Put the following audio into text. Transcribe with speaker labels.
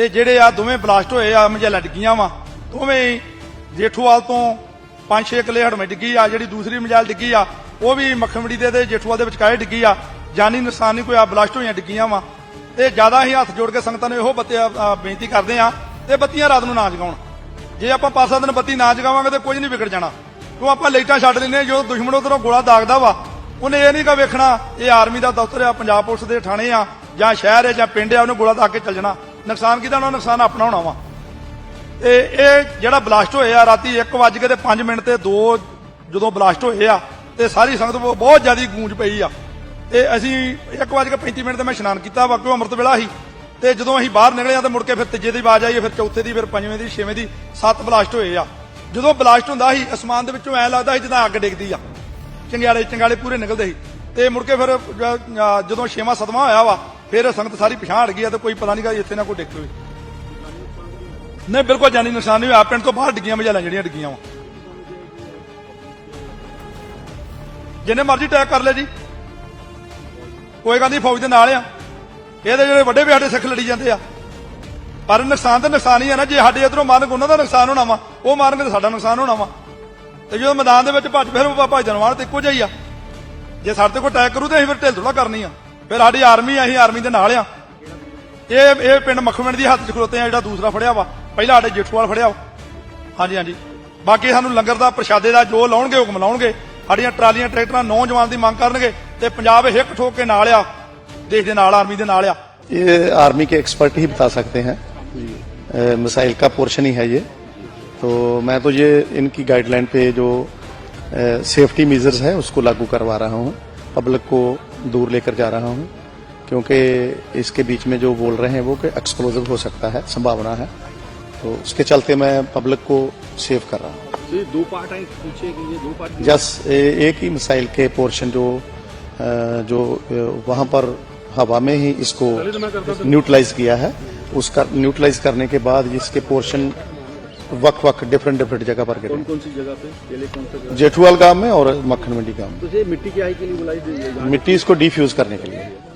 Speaker 1: ਤੇ ਜਿਹੜੇ ਆ ਦੋਵੇਂ ਬਲਾਸਟ ਹੋਏ ਆ ਮਜੈਲਾ ਡਿੱਗੀਆਂ ਵਾ। ਦੋਵੇਂ ਜੇਠੂਵਾਲ ਤੋਂ 5-6 ਕਿਲੇ ਹੜਮੇ ਡਿੱਗੀ ਆ, ਜਿਹੜੀ ਦੂਸਰੀ ਮਜੈਲ ਡਿੱਗੀ ਆ, ਉਹ ਵੀ ਮੱਖਮੜੀ ਦੇ ਤੇ ਜੇਠੂਵਾਲ ਦੇ ਵਿਚਕਾਏ ਡਿੱਗੀ ਆ। ਜਾਨੀ ਨੁਕਸਾਨ ਨਹੀਂ ਕੋਈ ਆ ਬਲਾਸਟ ਹੋਈਆਂ ਡਿੱਗੀਆਂ ਵਾ। ਤੇ ਜ਼ਿਆਦਾ ਹੀ ਹੱਥ ਜੋੜ ਕੇ ਸੰਗਤਾਂ ਨੂੰ ਇਹੋ ਬੱਤੇ ਬੇਨਤੀ ਕਰਦੇ ਆ ਤੇ ਬੱਤੀਆਂ ਰਾਤ ਨੂੰ ਨਾ ਜਗਾਉਣ। ਜੇ ਆਪਾਂ ਪਾਸਾ ਦਿਨ ਬੱਤੀ ਨਾ ਜਗਾਵਾਂਗੇ ਤੇ ਕੁਝ ਨਹੀਂ ਵਿਗੜ ਜਾਣਾ। ਕਿਉਂ ਆਪਾਂ ਲਾਈਟਾਂ ਛੱਡ ਦਿੰਦੇ ਹਾਂ, ਜਦੋਂ ਦੁਸ਼ਮਣ ਉਧਰੋਂ ਗੋਲਾ ਦਾਗਦਾ ਵਾ, ਉਹਨੇ ਇਹ ਨਹੀਂ ਕਾ ਵੇਖਣਾ, ਇਹ ਆਰਮੀ ਦਾ ਦਫ਼ਤਰ ਆ, ਪੰਜਾਬ ਪੁਲਿਸ ਦੇ ਥਾਣੇ ਆ, ਜਾਂ ਸ਼ਹਿਰ ਹੈ ਜਾਂ ਪਿੰਡ ਆ, ਉਹਨੇ ਗੋਲਾ ਦਾਗ ਕੇ ਚੱਲ ਜਾਣਾ। ਨੁਕਸਾਨ ਕਿਹਦਾ ਹੋਣਾ ਨੁਕਸਾਨ ਆਪਣਾ ਹੋਣਾ ਵਾ। ਤੇ ਇਹ ਜਿਹੜਾ ਬਲਾਸਟ ਹੋਇਆ ਰਾਤੀ 1 ਵਜ ਕੇ ਤੇ 5 ਮਿੰਟ ਤੇ 2 ਜਦੋਂ ਬਲਾਸਟ ਹੋਏ ਆ, ਤੇ ਸਾਰੀ ਸੰਗਤ ਬਹੁਤ- ਜ਼ਿਆਦਾ ਗੂੰਜ ਪਈ ਆ। ਤੇ ਅਸੀਂ 1 ਵਜ ਕੇ 35 ਮਿੰਟ ਤੇ ਮੈਂ ਇਸ਼ਨਾਨ ਕੀਤਾ ਵਾ ਕਿਉਂ ਅੰਮ੍ਰਿਤ ਵੇਲਾ ਸੀ। ਤੇ ਜਦੋਂ ਅਸੀਂ ਬਾਹਰ ਨਿਕਲੇ ਆ ਤੇ ਮੁੜ ਕੇ ਫਿਰ ਤੀਜੇ ਦੀ ਆਵਾਜ਼ ਆਈ, ਫਿਰ ਚੌਥੇ ਦੀ, ਫਿਰ ਪੰਜਵੇਂ ਦੀ, ਛੇਵੇਂ ਦੀ, ਸੱਤ ਬਲਾਸਟ ਹੋਏ ਆ। ਜਦੋਂ ਬਲਾਸਟ ਹੁੰਦਾ ਸੀ, ਅਸਮਾਨ ਦੇ ਵਿੱਚੋਂ ਐ ਲੱਗਦਾ ਸੀ ਜਿੱਦਾਂ ਅੱਗ ਡਿੱਗਦੀ ਆ। ਚੰਗਿਆੜੇ ਚੰਗਾਲੇ ਪੂਰੇ ਨਿਕਲਦੇ ਸੀ। ਤੇ ਮੁੜ ਕੇ ਫਿਰ ਜ- ਜਦੋਂ ਛੇਵਾਂ ਸਤਵਾਂ ਹੋਇਆ ਵਾ, ਫਿਰ ਸੰਗਤ ਸਾਰੀ ਪਛਾਣ ਹਟ ਗਈ ਆ ਤੇ ਕੋਈ ਪਤਾ ਨਹੀਂ ਨਹੀਂਗਾ ਇੱਥੇ ਨਾ ਕੋਈ ਡਿੱਗ ਪਵੇ। ਨਹੀਂ, ਬਿਲਕੁਲ ਜਾਨੀ ਨੁਕਸਾਨ ਨਹੀਂ ਹੋਇਆ ਪਿੰਡ ਤੋਂ ਬਾਹਰ ਡਿੱਗੀਆਂ ਮਜਾਲਾਂ ਜਿਹੜੀਆਂ ਡਿੱਗੀਆਂ ਵਾ। ਜਿੰਨੇ ਮਰਜ਼ੀ ਅਟੈਕ ਕਰ ਲੈ ਜੀ। ਕੋਈ ਗੱਲ ਨਹੀਂ, ਫੌਜ ਦੇ ਨਾਲ ਆ। ਇਹਦੇ ਜਿਹੜੇ ਵੱਡੇ ਵੀ ਸਾਡੇ ਸਿੱਖ ਲੜੀ ਜਾਂਦੇ ਆ। ਪਰ ਨੁਕਸਾਨ ਤਾਂ ਨੁਕਸਾਨ ਹੀ ਆ ਨਾ, ਜੇ ਸਾਡੇ ਇਧਰੋਂ ਮਾਰਨ ਉਹਨਾਂ ਦਾ ਨੁਕਸਾਨ ਹੋਣਾ ਵਾ, ਉਹ ਮਾਰਨਗੇ ਤਾਂ ਸਾਡਾ ਨੁਕਸਾਨ ਹੋਣਾ ਵਾ। ਤੇ ਜਦੋਂ ਮੈਦਾਨ ਦੇ ਵਿੱਚ ਭੱਜ ਫਿਰ ਭੱਜ ਜਨਵਾਨ ਤੇ ਇੱਕੋ ਜਿਹਾ ਹੀ ਆ। ਜੇ ਸਾਡੇ ਤੇ ਕੋਈ ਅਟੈਕ ਕਰੂ ਤੇ ਅਸੀਂ ਫਿਰ ਢਿੱਲ ਥੋੜਾ ਕਰਨੀ ਆ ਫਿਰ ਸਾਡੀ ਆਰਮੀ ਆ ਅਸੀਂ ਆਰਮੀ ਦੇ ਨਾਲ ਆ ਇਹ ਇਹ ਪਿੰਡ ਮੱਖੂਮਿੰਡ ਦੀ ਹੱਥ 'ਚ ਖਲੋਤੇ ਆ ਜਿਹੜਾ ਦੂਸਰਾ ਫੜਿਆ ਵਾ ਪਹਿਲਾਂ ਸਾਡੇ ਜੇਠੂਵਾਲ ਫੜਿਆ ਵਾ ਹਾਂਜੀ ਹਾਂਜੀ ਬਾਕੀ ਸਾਨੂੰ ਲੰਗਰ ਦਾ ਪ੍ਰਸ਼ਾਦੇ ਦਾ ਜੋ ਲਾਉਣਗੇ ਹੁਕਮ ਲਾਉਣਗੇ ਸਾਡੀਆਂ ਟਰਾਲੀਆਂ ਟਰੈਕਟਰਾਂ ਨੌਜਵਾਨ ਦੀ ਮੰਗ ਕਰਨਗੇ ਤੇ ਪੰਜਾਬ ਹਿੱਕ ਠੋਕ ਕੇ ਨਾਲ ਆ ਦੇਸ਼ ਦੇ ਨਾਲ ਆਰਮੀ ਦੇ ਨਾਲ ਆ
Speaker 2: ये आर्मी के एक्सपर्ट ही बता सकते हैं अ, मिसाइल का पोर्शन ही है ये तो मैं तो ये इनकी गाइडलाइन पे जो सेफ्टी मेजर्स है उसको लागू करवा रहा हूँ। पब्लिक को दूर लेकर जा रहा हूँ क्योंकि इसके बीच में जो बोल रहे हैं वो कि एक्सप्लोजिव हो सकता है संभावना है। तो उसके चलते मैं पब्लिक को सेव कर रहा हूँ।
Speaker 3: ये दो पार्ट हैं पीछे के ये दो पार्ट
Speaker 2: जस एक ही मिसाइल के पोर्शन जो जो वहाँ पर हवा में ही इसको न्यूट्रलाइज किया है। उसका न्यूट्रलाइज करने के बाद इसके पोर्शन वक वक डिफरेंट डिफरेंट जगह पर गिरे
Speaker 3: कौन कौन सी जगह पे पहले कौन सा जगह
Speaker 2: जेठुआल गांव में और मक्खन मंडी गांव में
Speaker 3: तो ये मिट्टी की आई के लिए बुलाई गई है
Speaker 2: मिट्टी इसको डिफ्यूज करने के लिए